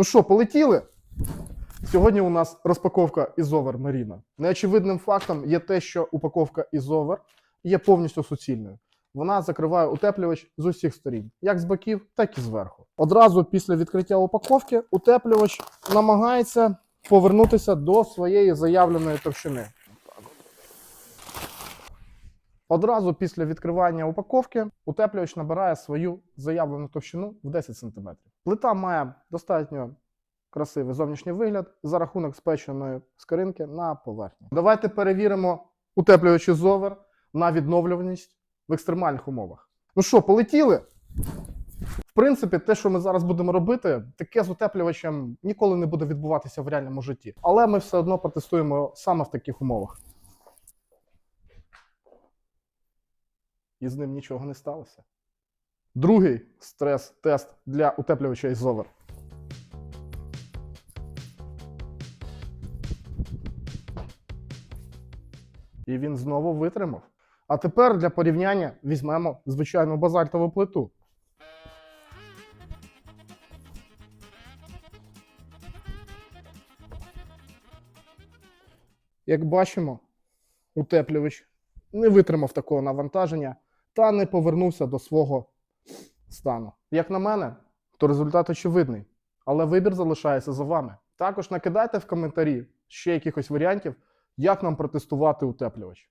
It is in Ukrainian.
Ну що, полетіли? Сьогодні у нас розпаковка Ізовер Маріна. Неочевидним фактом є те, що упаковка Ізовер є повністю суцільною. Вона закриває утеплювач з усіх сторін, як з боків, так і зверху. Одразу після відкриття упаковки утеплювач намагається повернутися до своєї заявленої товщини. Одразу після відкривання упаковки утеплювач набирає свою заявлену товщину в 10 см. Плита має достатньо красивий зовнішній вигляд за рахунок спеченої скоринки на поверхні. Давайте перевіримо утеплювачі зовер на відновлюваність в екстремальних умовах. Ну що, полетіли? В принципі, те, що ми зараз будемо робити, таке з утеплювачем ніколи не буде відбуватися в реальному житті. Але ми все одно протестуємо саме в таких умовах. І з ним нічого не сталося. Другий стрес-тест для утеплювача Ізовер. І він знову витримав. А тепер для порівняння візьмемо звичайну базальтову плиту. Як бачимо, утеплювач не витримав такого навантаження та не повернувся до свого стану. Як на мене, то результат очевидний, але вибір залишається за вами. Також накидайте в коментарі ще якихось варіантів, як нам протестувати утеплювач.